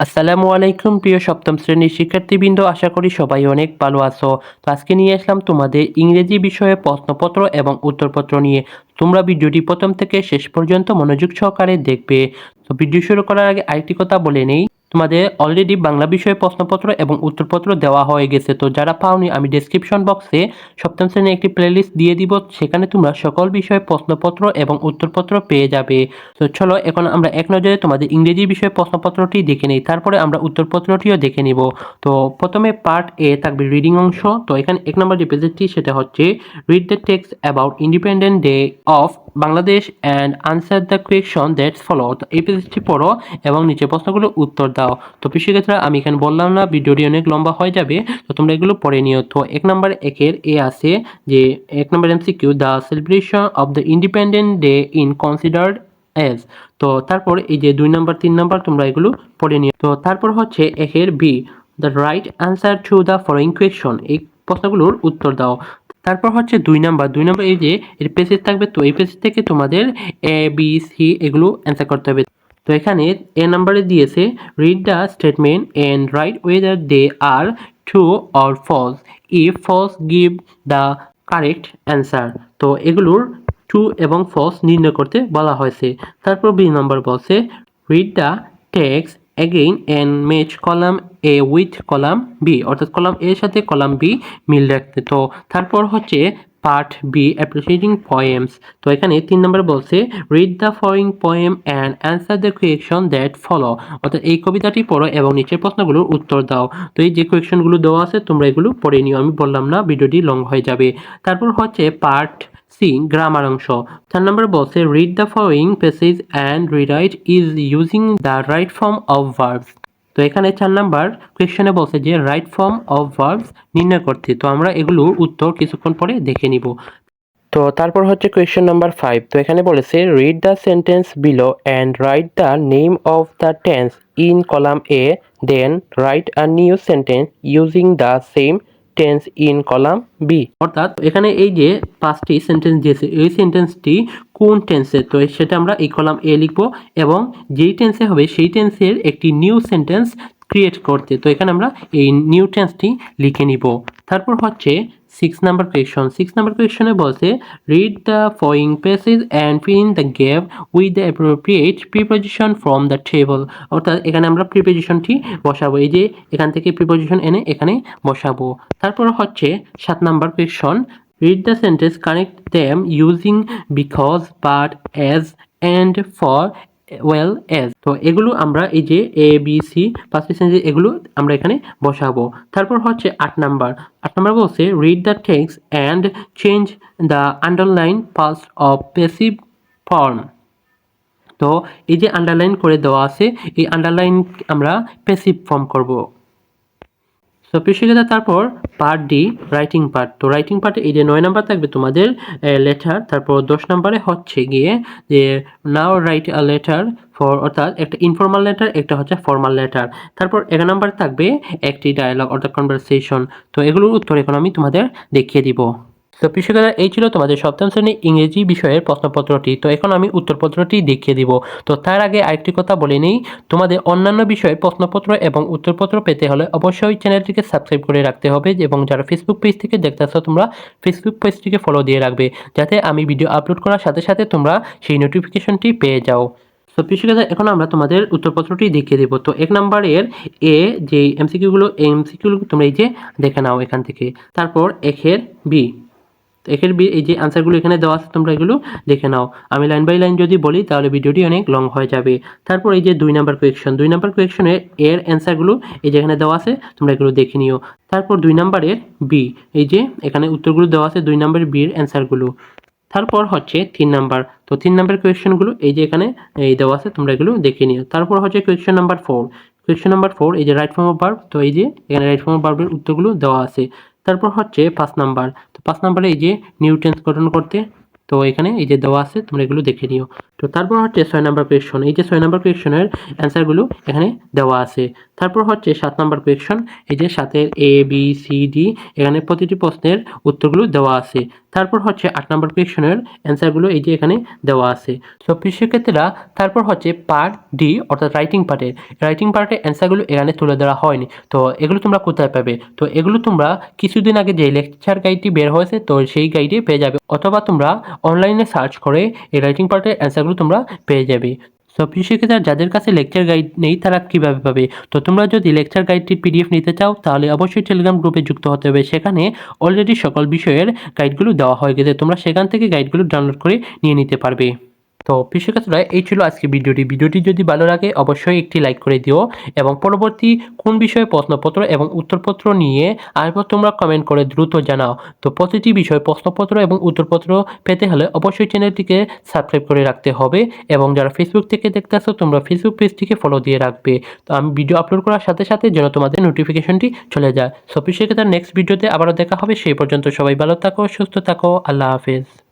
আসসালামু আলাইকুম, প্রিয় সপ্তম শ্রেণির শিক্ষার্থীবৃন্দ, আশা করি সবাই অনেক ভালো আছো। তো আজকে নিয়ে আসলাম তোমাদের ইংরেজি বিষয়ে প্রশ্নপত্র এবং উত্তরপত্র নিয়ে। তোমরা ভিডিওটি প্রথম থেকে শেষ পর্যন্ত মনোযোগ সহকারে দেখবে। তো ভিডিও শুরু করার আগে আরেকটি কথা বলে নেই। তোমাদের অলরেডি বাংলা বিষয়ে প্রশ্নপত্র এবং উত্তরপত্র দেওয়া হয়ে গেছে। তো যারা পাওনি, আমি ডেসক্রিপশন বক্সে সপ্তম শ্রেণির একটি প্লেলিস্ট দিয়ে দিব, সেখানে তোমরা সকল বিষয়ে প্রশ্নপত্র এবং উত্তরপত্র পেয়ে যাবে। তো চলো, এখন আমরা এক নজরে তোমাদের ইংরেজি বিষয়ে প্রশ্নপত্রটি দেখে নিই, তারপরে আমরা উত্তরপত্রটিও দেখে নিব। তো প্রথমে পার্ট এ থাকবে রিডিং অংশ। তো এখানে এক নম্বর যে পেজেরটি সেটা হচ্ছে read the text about independent day of Bangladesh and answer the question that's follow এই পেজটি পড়ো এবং নিচে প্রশ্নগুলো উত্তর দাও। তো কৃষিক্ষেত্রে আমি এখানে বললাম না, ভিডিওটি অনেক লম্বা হয়ে যাবে, তো তোমরা এগুলো পড়ে নিও। তো এক নম্বর একের এ আছে যে, এক নম্বর MCQ, the celebration of the independent day in considered as তো তারপর এই যে দুই নম্বর, তিন নম্বর, তোমরা এগুলো পড়ে নিও। তো তারপর হচ্ছে একের B, the right answer to the following question এই প্রশ্নগুলোর উত্তর দাও। তারপর হচ্ছে দুই নাম্বার দুই নাম্বার এই যে, এর পেজেস থাকবে, তো এই পেজ থেকে তোমাদের এ বি সি এগুলো অ্যান্সার করতে হবে। তো এখানে এ নাম্বারে দিয়েছে read the statement and write whether they are true or false if false give the correct answer তো এগুলোর ট্রু এবং ফলস নির্ণয় করতে বলা হয়েছে। তারপর বি নম্বর বলছে read the text again and match column A with column B অর্থাৎ কলাম এর সাথে কলাম বি মিল রাখতে। তো তারপর হচ্ছে পার্ট বি অ্যাপ্রিসিয়েটিং পয়েমস তো এখানে তিন নম্বর বলছে read the following poem and answer the question that follow অর্থাৎ এই কবিতাটি পড়ো এবং নিচের প্রশ্নগুলোর উত্তর দাও। তো এই যে কোয়েকশনগুলো দেওয়া আছে, তোমরা এগুলো পড়ে নিও। আমি বললাম না, ভিডিওটি লং হয়ে যাবে। তারপর হচ্ছে পার্ট সি গ্রামার অংশ। চার নম্বর বলছে read the following passage and rewrite is using the right form of verbs তো এখানে চার নাম্বার কোয়েশ্চনে বলছে যে রাইট ফর্ম অফ ভার্বস নির্ণয় করতে। তো আমরা এগুলোর উত্তর কিছুক্ষণ পরে দেখে নিব। তো তারপর হচ্ছে কোয়েশ্চেন নাম্বার ফাইভ তো এখানে বলেছে read the sentence below and write the name of the tense in column A then write a new sentence using the same tense in column B অর্থাৎ এখানে এই যে পাঁচটি সেন্টেন্স দিয়েছে, এই সেন্টেন্সটি কোন টেন্সে তো সেটা আমরা এই কলাম এ লিখব এবং যেই টেন্সে হবে, সেই টেন্সের একটি নিউ সেন্টেন্স ক্রিয়েট করতে। তো এখানে আমরা এই নিউ টেন্সটি লিখে নিব। তারপর হচ্ছে six number question six number কোয়েশনে বলছে read the following passage and fill in the gap with the appropriate preposition from the table অর্থাৎ এখানে আমরা প্রিপোজিশনটি বসাবো। এই যে এখান থেকে প্রিপোজিশন এনে এখানে বসাবো। তারপর হচ্ছে সাত number question read the sentence connect them using because but as and for well as তো এগুলো আমরা এই যে এ বি সি পাঁচটি সেন্টেন্স এগুলো আমরা এখানে বসাবো। তারপর হচ্ছে আট নাম্বার। আট নাম্বার বলছে read the text and change the underline parts of passive form তো এই যে আন্ডারলাইন করে দেওয়া আছে, এই আন্ডারলাইন আমরা পেসিভ ফর্ম করব। তো পেশিকাতা তারপর পার্ট ডি রাইটিং পার্ট তো রাইটিং পার্টে এই যে নয় নাম্বার থাকবে তোমাদের লেটার তারপর দশ নাম্বারে হচ্ছে গিয়ে যে now write a letter for অর্থাৎ একটা ইনফর্মাল লেটার একটা হচ্ছে ফর্মাল লেটার তারপর এগারো নাম্বার থাকবে একটি ডায়লগ অর্থাৎ কনভারসেশন তো এগুলোর উত্তর এখন আমি তোমাদের দেখিয়ে দিব। তো কৃষকেরা, এই ছিল তোমাদের সপ্তম শ্রেণির ইংরেজি বিষয়ের প্রশ্নপত্রটি। তো এখন আমি উত্তরপত্রটি দেখিয়ে দিব। তো তার আগে আরেকটি কথা বলে নেই। তোমাদের অন্যান্য বিষয়ে প্রশ্নপত্র এবং উত্তরপত্র পেতে হলে অবশ্যই চ্যানেলটিকে সাবস্ক্রাইব করে রাখতে হবে এবং যারা ফেসবুক পেজ থেকে দেখতেছো তোমরা ফেসবুক পেজটিকে ফলো দিয়ে রাখবে, যাতে আমি ভিডিও আপলোড করার সাথে সাথে তোমরা সেই নোটিফিকেশনটি পেয়ে যাও। তো কৃষিকাজা এখন আমরা তোমাদের উত্তরপত্রটি দেখিয়ে দেবো। তো এক নম্বরের এ যে এমসিকিউগুলো এমসিকিউগুলো তোমরা এই যে দেখে নাও এখান থেকে। তারপর একের বি একের বি এই যে আনসারগুলো এখানে দেওয়া আছে, তোমরা এগুলো দেখে নাও। আমি লাইন বাই লাইন যদি বলি, তাহলে ভিডিওটি অনেক লং হয়ে যাবে। তারপর এই যে দুই নাম্বার কোয়েকশন দুই নাম্বার কোয়েকশনে এর অ্যান্সারগুলো এই যে এখানে দেওয়া আছে, তোমরা এগুলো দেখে নিও। তারপর দুই নাম্বারের বি এই যে এখানে উত্তরগুলো দেওয়া আছে, দুই নাম্বারের বির অ্যান্সারগুলো তারপর হচ্ছে তিন নাম্বার তো তিন নাম্বার কোয়েশ্চেনগুলো এই যে এখানে, এই দেওয়া আছে, তোমরা এগুলো দেখে নিও। তারপর হচ্ছে question number four question number four এই যে রাইট ফর্ম অফ বার্ব তো এই যে এখানে রাইট ফর্ম অফ বার্বের উত্তরগুলো দেওয়া আছে। তারপর হচ্ছে পাঁচ নাম্বার। তো পাঁচ নাম্বারে এই যে নিউট্রেন্স গঠন করতে তো এখানে এই যে দেওয়া আছে, তোমরা এগুলো দেখে নিও। তো তারপর হচ্ছে ছয় নাম্বার কোয়েশ্চন এই যে ছয় নাম্বার কোয়েশ্চনের অ্যান্সারগুলো এখানে দেওয়া আছে। তারপর হচ্ছে সাত নম্বর কোয়েকশন এই যে সাতের এ বি সি ডি এখানে প্রতিটি প্রশ্নের উত্তরগুলো দেওয়া আছে। তারপর হচ্ছে আট নম্বর কোয়েকশনের অ্যান্সারগুলো এই যে এখানে দেওয়া আছে। সো শিক্ষার্থীরা তারপর হচ্ছে পার্ট ডি অর্থাৎ রাইটিং পার্টের রাইটিং পার্টের অ্যান্সারগুলো এখানে তুলে ধরা হয়নি। তো এগুলো তোমরা কোথায় পাবে? তো এগুলো তোমরা কিছুদিন আগে যে লেকচার গাইডটি বের হয়েছে, তো সেই গাইডে পেয়ে যাবে। অথবা তোমরা অনলাইনে সার্চ করে এই রাইটিং পার্টের অ্যান্সারগুলো তোমরা পেয়ে যাবে। সব শিক্ষিতা যাদের কাছে লেকচার গাইড নেই, তারা কীভাবে পাবে? তো তোমরা যদি লেকচার গাইডটির পিডিএফ নিতে চাও, তাহলে অবশ্যই টেলিগ্রাম গ্রুপে যুক্ত হতে হবে। সেখানে অলরেডি সকল বিষয়ের গাইডগুলো দেওয়া হয়ে গেছে। তোমরা সেখান থেকে গাইডগুলো ডাউনলোড করে নিয়ে নিতে পারবে। তো কৃষিকাজরা এই ছিল আজকে ভিডিওটি। ভিডিওটি যদি ভালো লাগে, অবশ্যই একটি লাইক করে দিও এবং পরবর্তী কোন বিষয়ে প্রশ্নপত্র এবং উত্তরপত্র নিয়ে আরও তোমরা কমেন্ট করে দ্রুত জানাও। তো প্রতিটি বিষয়ে প্রশ্নপত্র এবং উত্তরপত্র পেতে হলে অবশ্যই চ্যানেলটিকে সাবস্ক্রাইব করে রাখতে হবে এবং যারা ফেসবুক থেকে দেখতে আসো তোমরা ফেসবুক পেজটিকে ফলো দিয়ে রাখবে। তো আমি ভিডিও আপলোড করার সাথে সাথে যেন তোমাদের নোটিফিকেশনটি চলে যায়। সো কৃষিকাতার নেক্সট ভিডিওতে আবারও দেখা হবে। সেই পর্যন্ত সবাই ভালো থাকো, সুস্থ থাকো। আল্লাহ হাফেজ।